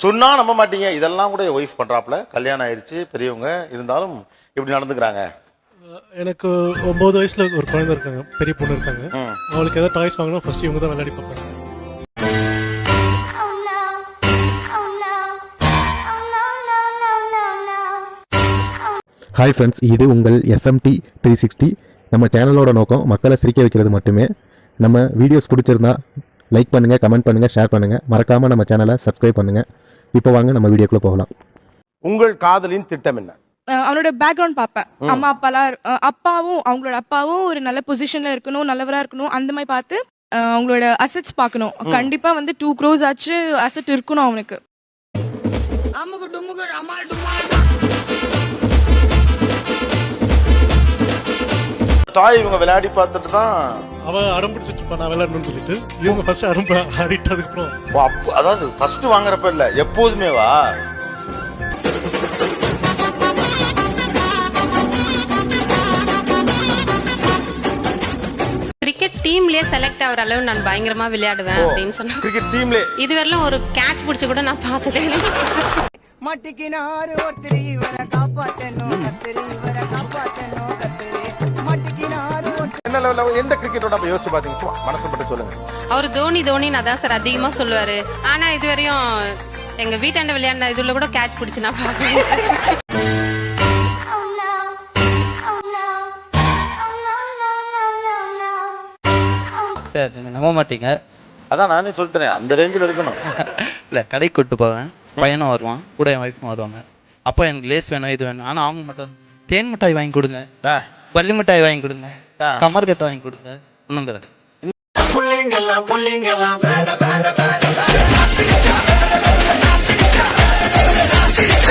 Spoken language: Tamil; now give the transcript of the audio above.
சொன்னா நம்ப மாட்டீங்க. இதெல்லாம் கூட ஒய்ஃப் பண்றாப்புல கல்யாணம் ஆயிருச்சு பெரியவங்க இருந்தாலும் இப்படி நடந்துக்கிறாங்க. எனக்கு ஒன்பது வயசுல ஒரு குழந்தை இருக்காங்க. பெரிய பொண்ணு இருக்காங்க. அவளுக்கு ஏதாவது டாய்ஸ் வாங்கினா ஃபர்ஸ்ட் இவங்க தான் விளையாடி பார்ப்பாங்க. ஹாய் ஃப்ரெண்ட்ஸ் இது உங்கள் எஸ்எம்டி த்ரீ சிக்ஸ்டி நம்ம சேனலோட நோக்கம் மக்களை சிரிக்க வைக்கிறது மட்டுமே. நம்ம வீடியோஸ் பிடிச்சிருந்தா லைக் பண்ணுங்கள் கமெண்ட் பண்ணுங்கள் ஷேர் பண்ணுங்கள் மறக்காமல் நம்ம சேனலை சப்ஸ்கிரைப் பண்ணுங்கள் இப்போ வாங்க நம்ம வீடியோக்குள்ளே போகலாம். உங்கள் காதலின் திட்டம் என்ன? அவனோட பேக்ரவுண்ட் பார்ப்பேன் அம்மா அப்பாலாம் அப்பாவும் அவங்களோட அப்பாவும் ஒரு நல்ல பொசிஷன்ல இருக்கணும் நல்லவரா இருக்கணும் அந்த மாதிரி பார்த்து அவங்களோட அசெட்ஸ் பார்க்கணும். கண்டிப்பா வந்து டூ க்ரோஸ் ஆச்சு அசெட் இருக்கணும் அவனுக்கு. டாய் இவங்க விளையாடி பார்த்துட்டு தான் அவ அடம் பிடிச்சிட்டு இருப்பா நான் விளையாடணும்னு சொல்லிட்டு. இவங்க ஃபர்ஸ்ட் அடம் ஆடிட்டு அதுக்கப்புறம். ஓ, அப்ப- அதாவது ஃபர்ஸ்ட் வாங்குறப்ப இல்ல எப்போதுமே வா. கிரிக்கெட் டீம்லயே செலக்ட் ஆகுற அளவு நான் பயங்கரமா விளையாடுவேன் அப்படின்னு சொன்னா கிரிக்கெட் டீம்ல இதுவரையிலும் ஒரு கேட்ச் பிடிச்சு கூட நான் பார்த்ததே இல்லை. மட்டிக்கினாரு ஒருத்தர் இவரை காப்பாத்தணும் கத்திரி இவரை என்ன லெவல்ல எந்த கிரிக்கெட்டோட அப்ப யோசிச்சு பாத்தீங்க? சும்மா மனசு பட்டு சொல்லுங்க. அவர் தோனி தோனின்னு அதான் சார் அதிகமா சொல்லுவாரு. ஆனா இதுவரையும் எங்க வீட்டாண்ட விளையாடின இதுல கூட கேட்ச் பிடிச்சு நான் no. சார் நம்ப மாட்டீங்க. அதான் நானே சொல்லிட்டேன் அந்த ரேஞ்சில் இருக்கணும். இல்லை கடைக்கு கூட்டு போவேன். பையனும் வருவான் கூட என் ஒய்ஃபும் வருவாங்க. அப்போ எனக்கு லேஸ் வேணும் இது வேணும். ஆனால் அவங்க மட்டும் தேன் மிட்டாய் வாங்கி கொடுங்க. பள்ளி மிட்டாய் வாங்கி கொடுங்க. கமர்கத்தை வாங்கி கொடுங்க. ஒண்ணுங்கிறது